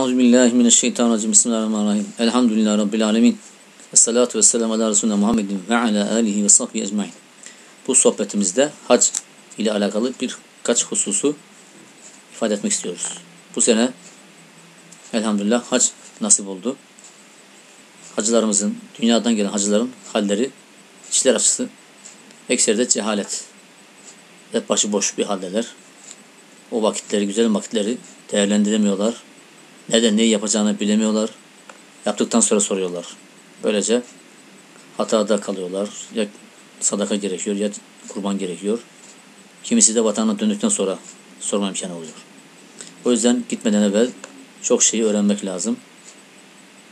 Euzu billahi mineşşeytanirracim. Bismillahirrahmanirrahim. Elhamdülillahi rabbil alamin. Essalatu vesselamu ala resulina Muhammedin ve ala alihi ve sahbihi ecmaîn. Bu sohbetimizde hac ile alakalı birkaç hususu ifade etmek istiyoruz. Bu sene elhamdülillah hac nasip oldu. Hacılarımızın, dünyadan gelen hacıların halleri içler açısı. Ekserde cehalet ve başıboş bir haldeler. O vakitleri, güzel vakitleri değerlendiremiyorlar. Neden neyi yapacağını bilemiyorlar. Yaptıktan sonra soruyorlar. Böylece hatada kalıyorlar. Ya sadaka gerekiyor ya kurban gerekiyor. Kimisi de vatanına döndükten sonra sorma imkanı oluyor. O yüzden gitmeden evvel çok şeyi öğrenmek lazım.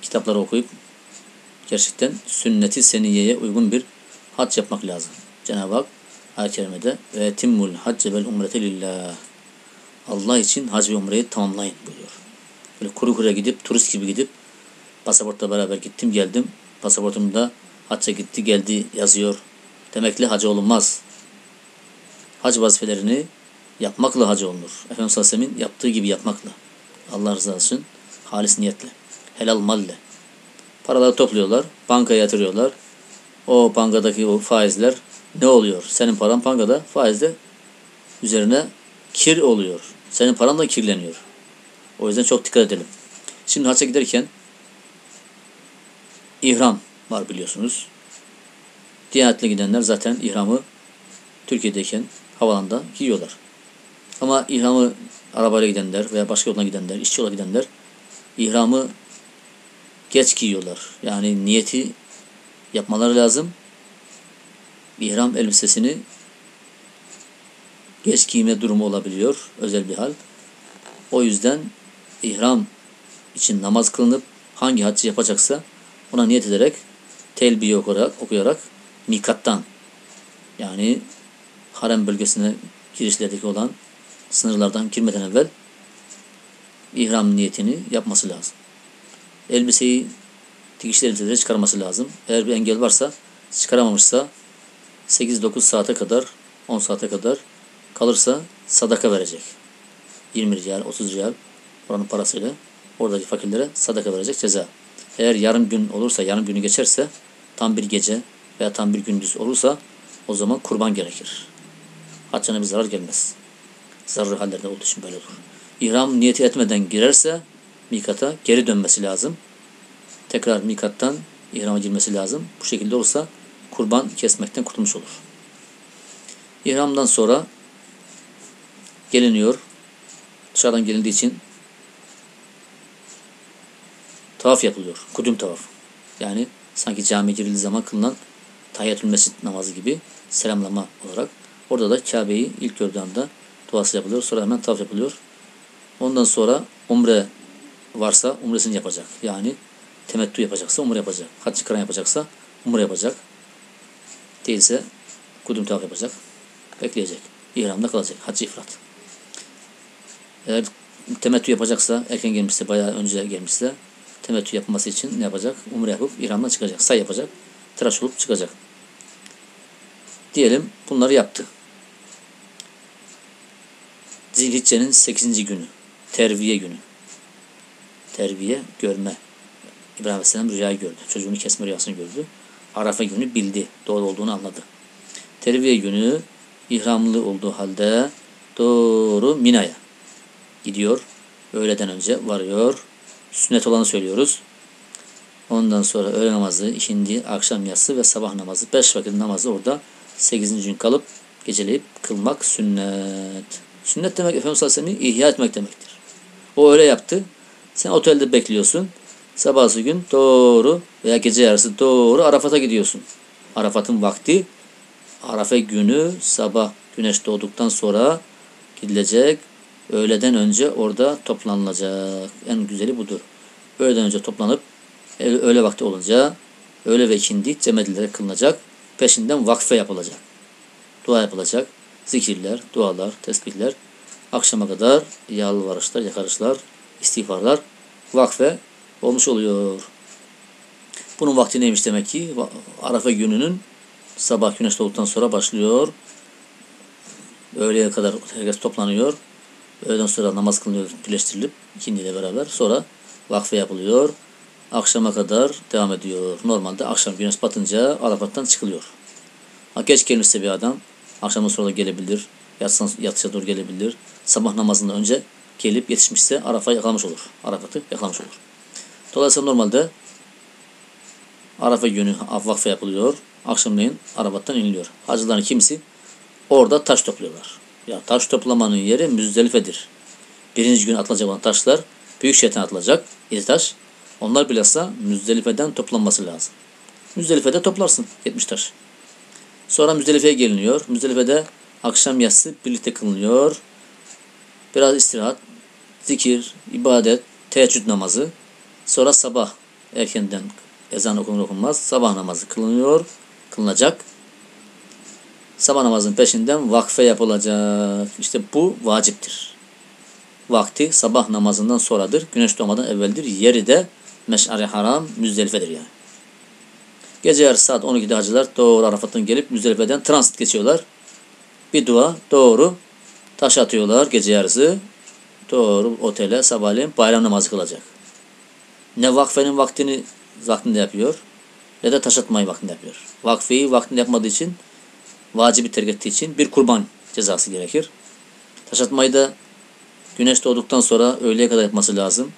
Kitapları okuyup gerçekten sünneti seniyeye uygun bir hac yapmak lazım. Cenab-ı Hak ayet-i kerimede ve timmul hacce vel umrete lillah Allah için hac ve umreyi tamamlayın buyuruyor. Böyle kuru kuru gidip turist gibi gidip pasaportla beraber gittim geldim. Pasaportumda hacca gitti geldi yazıyor. Demekle hacı olunmaz. Hac vazifelerini yapmakla hacı olunur. Efendimiz Aleyhisselam'ın yaptığı gibi yapmakla. Allah rızası için halis niyetle. Helal malle. Paraları topluyorlar. Bankaya yatırıyorlar. O bankadaki o faizler ne oluyor? Senin paran bankada faizde üzerine kir oluyor. Senin paran da kirleniyor. O yüzden çok dikkat edelim. Şimdi hacca giderken ihram var biliyorsunuz. Diyanetle gidenler zaten ihramı Türkiye'deyken havalanda giyiyorlar. Ama ihramı arabayla gidenler veya başka yoldan gidenler, işçi yola gidenler ihramı geç giyiyorlar. Yani niyeti yapmaları lazım. İhram elbisesini geç giyme durumu olabiliyor. Özel bir hal. O yüzden ihram için namaz kılınıp hangi haccı yapacaksa ona niyet ederek telbiye okuyarak, okuyarak mikattan yani harem bölgesine girişlerdeki olan sınırlardan girmeden evvel ihram niyetini yapması lazım. Elbiseyi dikişli elbiseleri çıkarması lazım. Eğer bir engel varsa çıkaramamışsa 8-9 saate kadar 10 saate kadar kalırsa sadaka verecek. 20 riyal, 30 riyal oranın parasıyla oradaki fakirlere sadaka verecek ceza. Eğer yarım gün olursa, yarım günü geçerse tam bir gece veya tam bir gündüz olursa o zaman kurban gerekir. Haccına bir zarar gelmez. Zararlı hallerde olduğu için böyle olur. İhram niyeti etmeden girerse mikata geri dönmesi lazım. Tekrar mikattan ihrama girmesi lazım. Bu şekilde olursa kurban kesmekten kurtulmuş olur. İhramdan sonra geliniyor. Dışarıdan gelindiği için tavaf yapılıyor. Kudüm tavaf. Yani sanki camiye girildiği zaman kılınan tahiyyatül mescid namazı gibi selamlama olarak. Orada da Kabe'yi ilk gördüğü anda duası yapılıyor. Sonra hemen tavaf yapılıyor. Ondan sonra umre varsa umresini yapacak. Yani temettü yapacaksa umre yapacak. Hac kıran yapacaksa umre yapacak. Değilse kudüm tavaf yapacak. Bekleyecek. İhramda kalacak. Hac ifrat. Eğer temettü yapacaksa, erken gelmişse, bayağı önce gelmişse temettü yapması için ne yapacak? Umre yapıp İran'dan çıkacak. Say yapacak. Tıraş olup çıkacak. Diyelim bunları yaptı. Zilhicce'nin 8. günü. Terviye günü. Terviye, görme. İbrahim Aleyhisselam rüyayı gördü. Çocuğunu kesme rüyasını gördü. Arafa günü bildi. Doğru olduğunu anladı. Terviye günü ihramlı olduğu halde doğru Mina'ya gidiyor. Öğleden önce varıyor. Sünnet olanı söylüyoruz. Ondan sonra öğle namazı, ikindi, akşam yatsı ve sabah namazı. Beş vakit namazı orada sekizinci gün kalıp geceleyip kılmak sünnet. Sünnet demek Efendimiz Aleyhisselam'ı ihya etmek demektir. O öyle yaptı. Sen otelde bekliyorsun. Sabahsı gün doğru veya gece yarısı doğru Arafat'a gidiyorsun. Arafat'ın vakti Arafa günü sabah güneş doğduktan sonra gidilecek. Öğleden önce orada toplanılacak. En güzeli budur. Öğleden önce toplanıp öğle vakti olunca öğle ve ikindi cemedilere kılınacak. Peşinden vakfe yapılacak. Dua yapılacak. Zikirler, dualar, tesbihler. Akşama kadar yalvarışlar, yakarışlar, istiğfarlar, vakfe olmuş oluyor. Bunun vakti neymiş demek ki? Arafa gününün sabah güneş doğduktan sonra başlıyor. Öğleye kadar herkes toplanıyor. Öğleden sonra namaz kılınıyor birleştirilip ikindiyle beraber. Sonra vakfe yapılıyor. Akşama kadar devam ediyor. Normalde akşam güneş batınca Arafat'tan çıkılıyor. Ha geç gelmişse bir adam akşamdan sonra gelebilir. Yatsın, yatışa doğru gelebilir. Sabah namazından önce gelip yetişmişse Arafa'yı yakalamış olur. Arafat'ı yakalamış olur. Dolayısıyla normalde Arafa günü vakfe yapılıyor. Akşamleyin Arafat'tan iniliyor. Hacıların kimisi orada taş topluyorlar. Ya taş toplamanın yeri Müzdelife'dir. Birinci gün atılacak olan taşlar büyük şeytan atılacak. İri taş. Onlar bilhassa Müzdelife'den toplanması lazım. Müzdelife'de toplarsın 70 taş. Sonra Müzdelife'ye geliniyor. Müzdelife'de akşam yatsı birlikte kılınıyor. Biraz istirahat, zikir, ibadet, teheccüd namazı. Sonra sabah erkenden ezan okunur okunmaz sabah namazı kılınıyor, kılınacak. Sabah namazın peşinden vakfe yapılacak. İşte bu vaciptir. Vakti sabah namazından sonradır. Güneş doğmadan evveldir. Yeri de Meş'ari Haram Müzdelife'dir yani. Gece yarısı saat 12'de hacılar doğru Arafat'tan gelip Müzdelife'den transit geçiyorlar. Bir dua doğru taş atıyorlar gece yarısı. Doğru otele sabahleyin bayram namazı kılacak. Ne vakfenin vaktini vaktinde yapıyor ne de taş atmayı vaktinde yapıyor. Vakfeyi vaktinde yapmadığı için vacibi terk ettiği için bir kurban cezası gerekir. Taş atmayı da güneş doğduktan sonra öğleye kadar yapması lazım.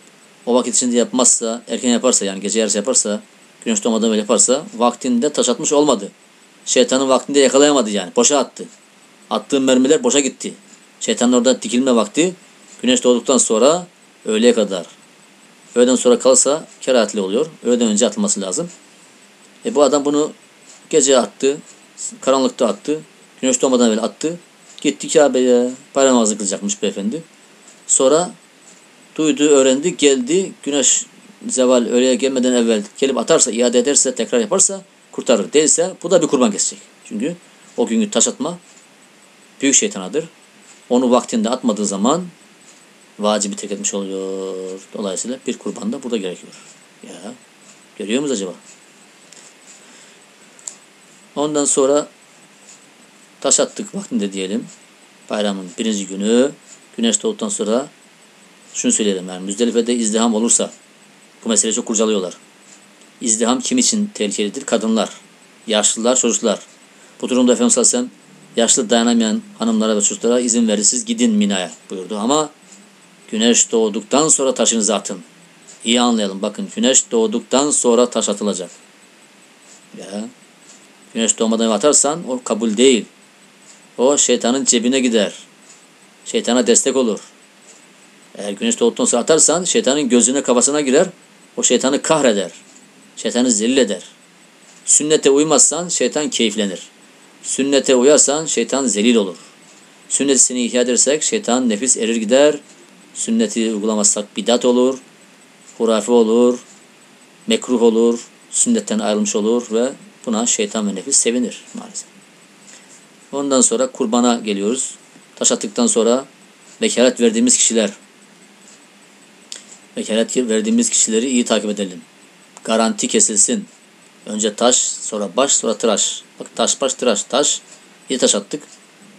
O vakit içinde yapmazsa, erken yaparsa yani gece yarısı yaparsa, güneş doğmadan evvel yaparsa vaktinde taş atmış olmadı. Şeytanın vaktinde yakalayamadı yani. Boşa attı. Attığım mermiler boşa gitti. Şeytanın orada dikilme vakti güneş doğduktan sonra öğleye kadar. Öğleden sonra kalırsa kerahatli oluyor. Öğleden önce atılması lazım. E bu adam bunu gece attı. Karanlıkta attı. Güneş doğmadan evvel attı. Gitti Kabe'ye. Bayram namazı kılacakmış beyefendi. Sonra duydu, öğrendi, geldi. Güneş zeval öğleye gelmeden evvel gelip atarsa, iade ederse, tekrar yaparsa kurtarır. Değilse bu da bir kurban kesecek. Çünkü o günkü taş atma büyük şeytanadır. Onu vaktinde atmadığı zaman vacibi terk etmiş oluyor. Dolayısıyla bir kurban da burada gerekiyor. Ya görüyor muyuz acaba? Ondan sonra taş attık vaktinde diyelim. Bayramın birinci günü güneş doğduktan sonra şunu söyleyelim yani Müzdelife'de izdiham olursa bu meseleyi çok kurcalıyorlar. İzdiham kim için tehlikelidir? Kadınlar, yaşlılar, çocuklar. Bu durumda Efendimiz Aleyhisselam yaşlı dayanamayan hanımlara ve çocuklara izin verir. Siz gidin Mina'ya buyurdu ama güneş doğduktan sonra taşınızı atın. İyi anlayalım. Bakın güneş doğduktan sonra taş atılacak. Ya. Güneş doğmadan atarsan o kabul değil. O şeytanın cebine gider. Şeytana destek olur. Eğer güneş doğduktan sonra atarsan şeytanın gözüne kafasına girer. O şeytanı kahreder. Şeytanı zelil eder. Sünnete uymazsan şeytan keyiflenir. Sünnete uyarsan şeytan zelil olur. Sünneti seni ihya edersek şeytan nefis erir gider. Sünneti uygulamazsak bidat olur. Hurafe olur. Mekruh olur. Sünnetten ayrılmış olur ve buna şeytan ve nefis sevinir maalesef. Ondan sonra kurbana geliyoruz. Taş attıktan sonra vekalet verdiğimiz kişiler vekalet verdiğimiz kişileri iyi takip edelim. Garanti kesilsin. Önce taş, sonra baş, sonra tıraş. Bak taş, baş, tıraş. Taş, iyi taş attık.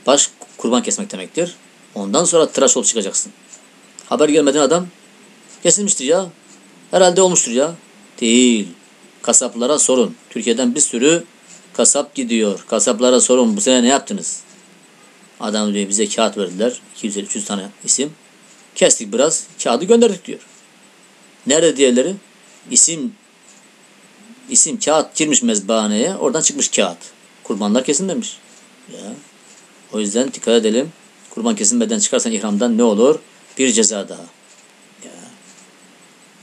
Baş kurban kesmek demektir. Ondan sonra tıraş olup çıkacaksın. Haber gelmeden adam kesilmiştir ya. Herhalde olmuştur ya. Değil. Kasaplara sorun. Türkiye'den bir sürü kasap gidiyor. Kasaplara sorun. Bu sene ne yaptınız? Adam diyor bize kağıt verdiler. 250-300 tane isim. Kestik biraz. Kağıdı gönderdik diyor. Nerede diğerleri? İsim isim kağıt girmiş mezbahaneye. Oradan çıkmış kağıt. Kurbanlar kesilmemiş. Ya. O yüzden dikkat edelim. Kurban kesilmeden çıkarsan ihramdan ne olur? Bir ceza daha. Ya.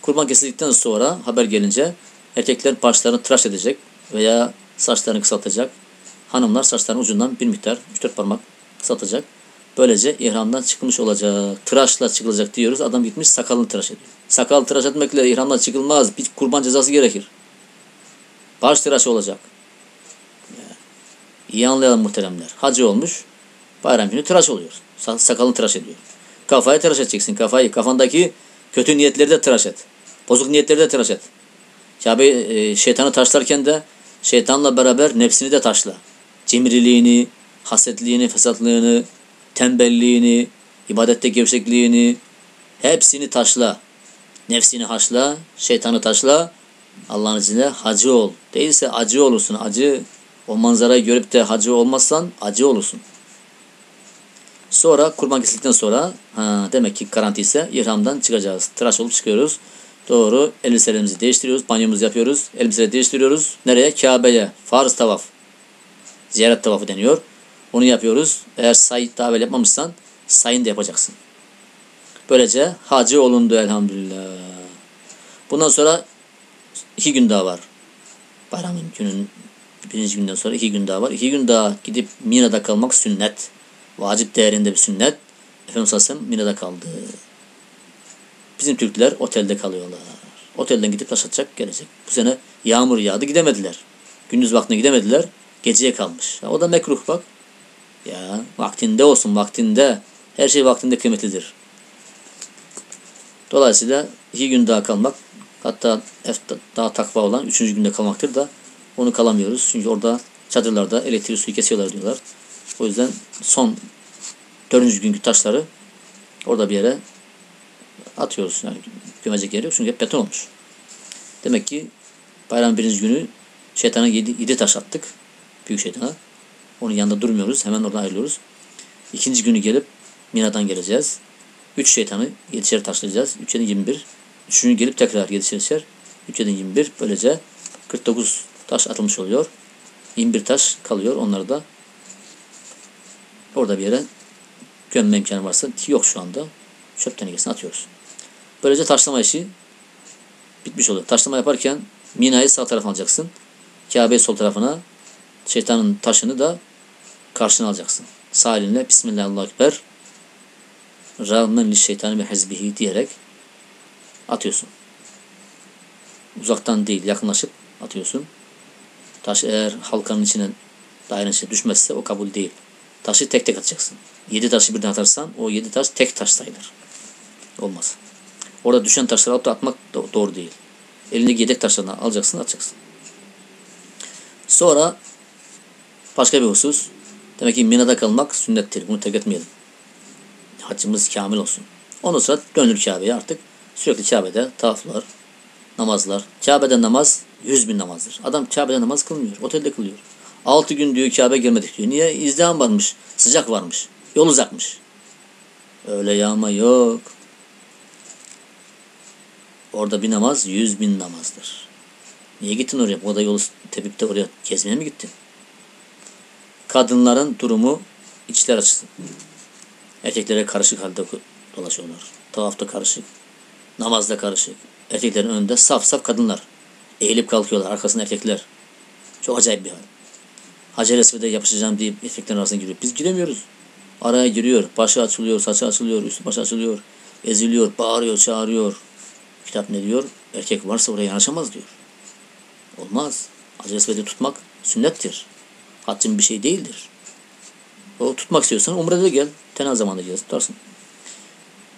Kurban kesildikten sonra haber gelince erkekler başlarını tıraş edecek veya saçlarını kısaltacak. Hanımlar saçlarının ucundan bir miktar 3-4 parmak kısaltacak. Böylece ihramdan çıkmış olacak. Tıraşla çıkılacak diyoruz. Adam gitmiş sakalını tıraş ediyor. Sakal tıraş etmekle ihramdan çıkılmaz. Bir kurban cezası gerekir. Baş tıraşı olacak. İyi anlayalım muhteremler. Hacı olmuş. Bayram günü tıraş oluyor. Sakalını tıraş ediyor. Kafayı tıraş edeceksin. Kafayı. Kafandaki kötü niyetleri de tıraş et. Bozuk niyetleri de tıraş et. Kabe e, şeytanı taşlarken de şeytanla beraber nefsini de taşla. Cimriliğini, hasetliğini, fesatlığını, tembelliğini, ibadette gevşekliğini hepsini taşla. Nefsini haşla, şeytanı taşla. Allah'ın izniyle hacı ol. Değilse acı olursun. Acı o manzarayı görüp de hacı olmazsan acı olursun. Sonra kurban kesildikten sonra ha, demek ki garanti ise ihramdan çıkacağız. Tıraş olup çıkıyoruz. Doğru elbiselerimizi değiştiriyoruz. Banyomuzu yapıyoruz. Elbiseleri değiştiriyoruz. Nereye? Kabe'ye. Farz tavaf. Ziyaret tavafı deniyor. Onu yapıyoruz. Eğer say evvel yapmamışsan sayın da yapacaksın. Böylece hacı olundu elhamdülillah. Bundan sonra iki gün daha var. Bayramın günün birinci günden sonra iki gün daha var. İki gün daha gidip Mina'da kalmak sünnet. Vacip değerinde bir sünnet. Efendimiz Aleyhisselam Mina'da kaldı. Bizim Türkler otelde kalıyorlar. Otelden gidip taş atacak gelecek. Bu sene yağmur yağdı gidemediler. Gündüz vaktine gidemediler. Geceye kalmış. Ya o da mekruh bak. Ya vaktinde olsun vaktinde. Her şey vaktinde kıymetlidir. Dolayısıyla iki gün daha kalmak hatta daha takva olan üçüncü günde kalmaktır da onu kalamıyoruz. Çünkü orada çadırlarda elektrik suyu kesiyorlar diyorlar. O yüzden son dördüncü günkü taşları orada bir yere atıyoruz. Yani gömecek yeri yok. Çünkü hep beton olmuş. Demek ki bayram birinci günü şeytana yedi, yedi taş attık. Büyük şeytana. Onun yanında durmuyoruz. Hemen oradan ayrılıyoruz. İkinci günü gelip Mina'dan geleceğiz. Üç şeytanı yedişer taşlayacağız. Üç yedi yirmi bir. Üçüncü gelip tekrar yedişer. Üç yedi yirmi bir. Böylece 49 taş atılmış oluyor. 21 taş kalıyor. Onları da orada bir yere gömme imkanı varsa yok şu anda. Çöp tenekesine atıyoruz. Böylece taşlama işi bitmiş oluyor. Taşlama yaparken Mina'yı sağ tarafa alacaksın. Kabe'yi sol tarafına şeytanın taşını da karşına alacaksın. Sağ elinle Bismillahirrahmanirrahim. Rağmen diyerek atıyorsun. Uzaktan değil yakınlaşıp atıyorsun. Taş eğer halkanın içine dairenin içine düşmezse o kabul değil. Taşı tek tek atacaksın. Yedi taşı birden atarsan o yedi taş tek taş sayılır. Olmaz. Orada düşen taşları alıp da atmak doğru değil. Elindeki yedek taşlarını alacaksın atacaksın. Sonra başka bir husus. Demek ki Mina'da kalmak sünnettir. Bunu terk etmeyelim. Haccımız kamil olsun. Ondan sonra dönür Kabe'ye artık. Sürekli Kabe'de tavaflar, namazlar. Kabe'de namaz yüz bin namazdır. Adam Kabe'de namaz kılmıyor. Otelde kılıyor. Altı gün diyor Kabe girmedik diyor. Niye? İzdiham varmış. Sıcak varmış. Yol uzakmış. Öyle yağma yok. Orada bir namaz yüz bin namazdır. Niye gittin oraya? O da yolu tepip oraya gezmeye mi gittin? Kadınların durumu içler açısın. Erkeklere karışık halde dolaşıyorlar. Tavafta karışık. Namazda karışık. Erkeklerin önünde saf saf kadınlar. Eğilip kalkıyorlar. Arkasında erkekler. Çok acayip bir hal. Hacer Esved'e yapışacağım deyip erkeklerin arasına giriyor. Biz giremiyoruz. Araya giriyor. Başı açılıyor, saçı açılıyor, üstü başı açılıyor. Eziliyor, bağırıyor, çağırıyor. Kitap ne diyor? Erkek varsa oraya yanaşamaz diyor. Olmaz. Esved'i tutmak sünnettir. Haccın bir şey değildir. O tutmak istiyorsan umrede gel. Tenal zamanında gel tutarsın.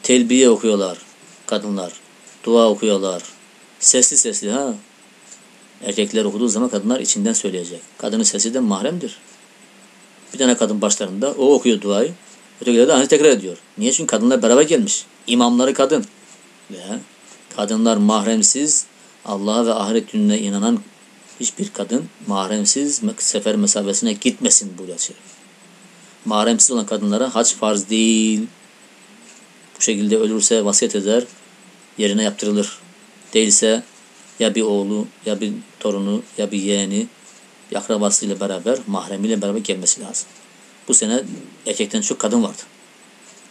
Telbiye okuyorlar kadınlar. Dua okuyorlar. Sesli sesli ha. Erkekler okuduğu zaman kadınlar içinden söyleyecek. Kadının sesi de mahremdir. Bir tane kadın başlarında o okuyor duayı. Ötekiler de aynı tekrar ediyor. Niye? Çünkü kadınlar beraber gelmiş. İmamları kadın. Ve kadınlar mahremsiz Allah'a ve ahiret gününe inanan hiçbir kadın mahremsiz sefer mesafesine gitmesin bu şerif. Mahremsiz olan kadınlara hac farz değil. Bu şekilde ölürse vasiyet eder, yerine yaptırılır. Değilse ya bir oğlu, ya bir torunu, ya bir yeğeni, bir akrabasıyla beraber, mahremiyle beraber gelmesi lazım. Bu sene erkekten çok kadın vardı.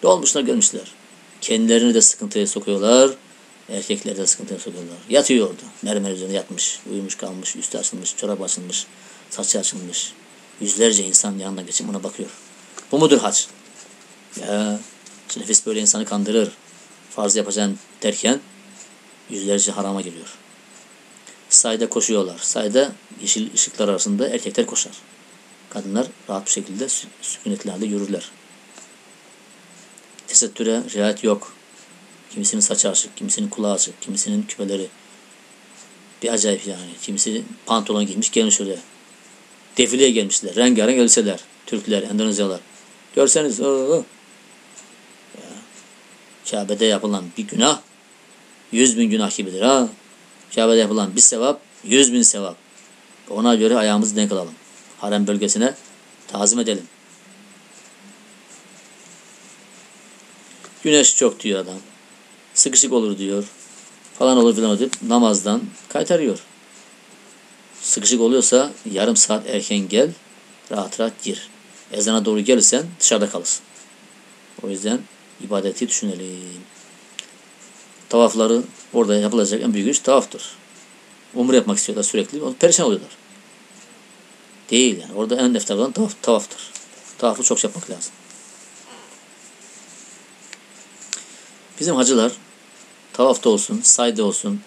Dolmuşlar gelmişler. Kendilerini de sıkıntıya sokuyorlar. Erkekleri de sıkıntıya sokuyorlar. Yatıyor orada. Mermer üzerine yatmış. Uyumuş kalmış. Üstü açılmış. Çorap açılmış. Saçı açılmış. Yüzlerce insan yanına geçip ona bakıyor. Bu mudur hac? Ya nefis böyle insanı kandırır. Farz yapacağım derken yüzlerce harama geliyor. Sayda koşuyorlar. Sayda yeşil ışıklar arasında erkekler koşar. Kadınlar rahat bir şekilde sükunetli halde yürürler. Tesettüre riayet yok. Kimisinin saçı açık, kimisinin kulağı açık, kimisinin küpeleri. Bir acayip yani. Kimisi pantolon giymiş gelmiş oraya. Defileye gelmişler. Rengarenk elbiseler. Türkler, Endonezyalılar. Görseniz o, Kabe'de yapılan bir günah yüz bin günah gibidir ha. Kabe'de yapılan bir sevap yüz bin sevap. Ona göre ayağımızı denk alalım. Harem bölgesine tazim edelim. Güneş çok diyor adam. Sıkışık olur diyor. Falan olur filan olur. Namazdan kaytarıyor. Sıkışık oluyorsa yarım saat erken gel. Rahat rahat gir. Ezana doğru gelirsen dışarıda kalırsın. O yüzden ibadeti düşünelim. Tavafları orada yapılacak en büyük iş tavaftır. Umre yapmak istiyorlar sürekli. Perişan oluyorlar. Değil yani. Orada en eftar olan tavaf, tavaftır. Tavafı çok yapmak lazım. Bizim hacılar tavafta olsun, sayda olsun,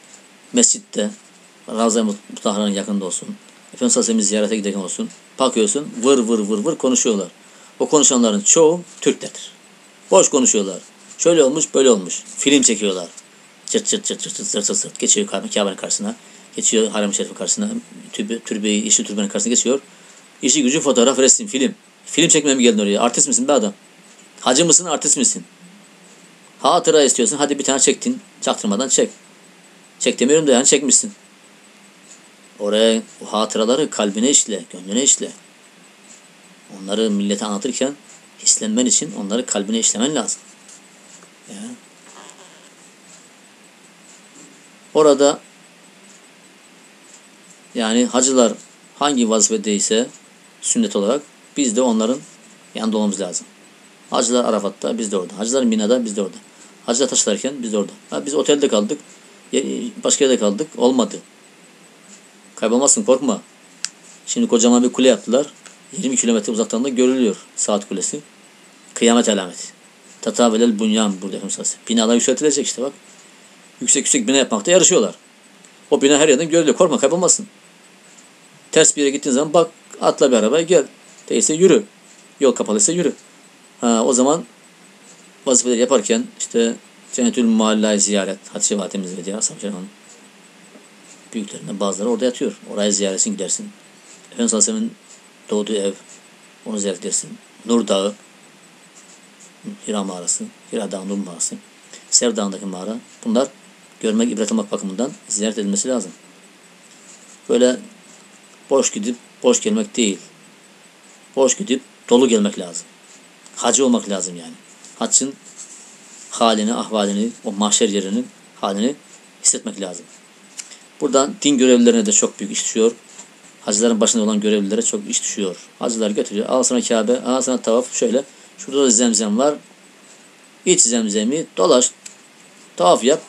mescitte, Ravza-i Mutahhara'nın yakında olsun, Efendimiz Aleyhisselam'ı ziyarete giderken olsun, bakıyorsun vır vır vır vır konuşuyorlar. O konuşanların çoğu Türklerdir. Boş konuşuyorlar. Şöyle olmuş, böyle olmuş. Film çekiyorlar. Çırt çırt çırt çırt çırt çırt çırt, çırt. Geçiyor Kabe- Kabe'nin karşısına. Geçiyor Harem-i Şerif'in karşısına. Türbe, türbeyi, işi türbenin karşısına geçiyor. İşi gücü fotoğraf, resim, film. Film çekmeye mi geldin oraya? Artist misin be adam? Hacı mısın, artist misin? Hatıra istiyorsun. Hadi bir tane çektin. Çaktırmadan çek. Çek demiyorum da yani çekmişsin. Oraya o hatıraları kalbine işle, gönlüne işle. Onları millete anlatırken hislenmen için onları kalbine işlemen lazım. Ya. Orada yani hacılar hangi vazifedeyse sünnet olarak biz de onların yanında olmamız lazım. Hacılar Arafat'ta biz de orada. Hacılar Mina'da biz de orada. Hacılar taşlarken biz de orada. Ha, biz otelde kaldık. ye- Başka yerde kaldık. Olmadı. Kaybolmazsın korkma. Şimdi kocaman bir kule yaptılar. 20 kilometre uzaktan da görülüyor saat kulesi. Kıyamet alameti. Tatavelel bunyan burada Efendimiz Binalar yükseltilecek işte bak. Yüksek yüksek bina yapmakta yarışıyorlar. O bina her yerden görülüyor. Korkma kaybolmazsın. Ters bir yere gittiğin zaman bak atla bir arabaya gel. Değilse yürü. Yol kapalıysa yürü. Ha, o zaman vazifeleri yaparken işte Cennetül Muhalla'yı ziyaret. Hatice Validemiz ve diğer kiramın büyüklerinden bazıları orada yatıyor. Oraya ziyaretsin gidersin. Efendimiz Aleyhisselam'ın doğduğu ev. Onu ziyaret edersin. Nur Dağı. Hira mağarası. Hira Dağı Nur mağarası. Sev Dağı'ndaki mağara. Bunlar görmek, ibret almak bakımından ziyaret edilmesi lazım. Böyle boş gidip boş gelmek değil. Boş gidip dolu gelmek lazım. Hacı olmak lazım yani. Haccın halini, ahvalini, o mahşer yerinin halini hissetmek lazım. Buradan din görevlilerine de çok büyük iş düşüyor. Hacıların başında olan görevlilere çok iş düşüyor. Hacılar götürüyor. Al sana Kabe, al sana tavaf. Şöyle. Şurada da zemzem var. İç zemzemi, dolaş. Tavaf yap.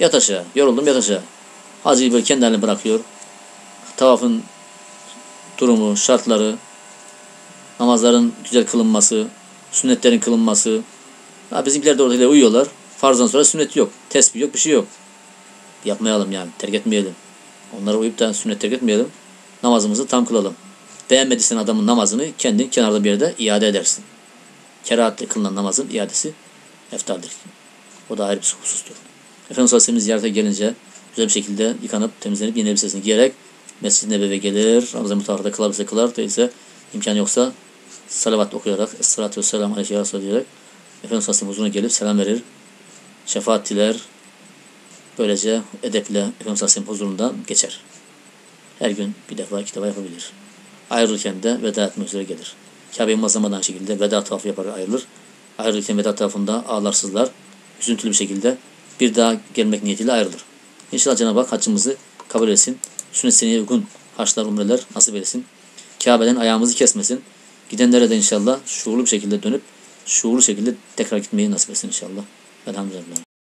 Yat aşağı. Yoruldum yat aşağı. Hacıyı böyle kendi haline bırakıyor. Tavafın durumu, şartları, namazların güzel kılınması, sünnetlerin kılınması. Ha, bizimkiler de orada uyuyorlar. Farzdan sonra sünnet yok. Tesbih yok, bir şey yok. Yapmayalım yani. Terk etmeyelim. Onlara uyup da sünnet terk etmeyelim. Namazımızı tam kılalım. Beğenmediysen adamın namazını kendin kenarda bir yerde iade edersin. Kerahatle kılınan namazın iadesi eftaldir. O da ayrı bir husustur. Efendimiz Aleyhisselam'ın ziyarete gelince güzel bir şekilde yıkanıp temizlenip yeni elbisesini giyerek Mescid-i Nebevi'ye gelir. Ramazan mutahharda kılarsa kılar. Değilse imkan yoksa salavat okuyarak Esselatu Vesselam Aleyhi ve diyerek Efendimiz Aleyhisselam huzuruna gelip selam verir. Şefaat diler. Böylece edeple Efendimiz Aleyhisselam huzurundan geçer. Her gün bir defa iki defa yapabilir. Ayrılırken de veda etmek üzere gelir. Kabe'yi mazlamadan şekilde veda tavafı yapar ayrılır. Ayrılırken veda tavafında ağlarsızlar. Üzüntülü bir şekilde bir daha gelmek niyetiyle ayrılır. İnşallah Cenab-ı Hak haccımızı kabul etsin. Sünnet seneye uygun haçlar, umreler nasip etsin. Kabe'den ayağımızı kesmesin. Gidenlere de inşallah şuurlu bir şekilde dönüp şuurlu şekilde tekrar gitmeyi nasip etsin inşallah. Elhamdülillah.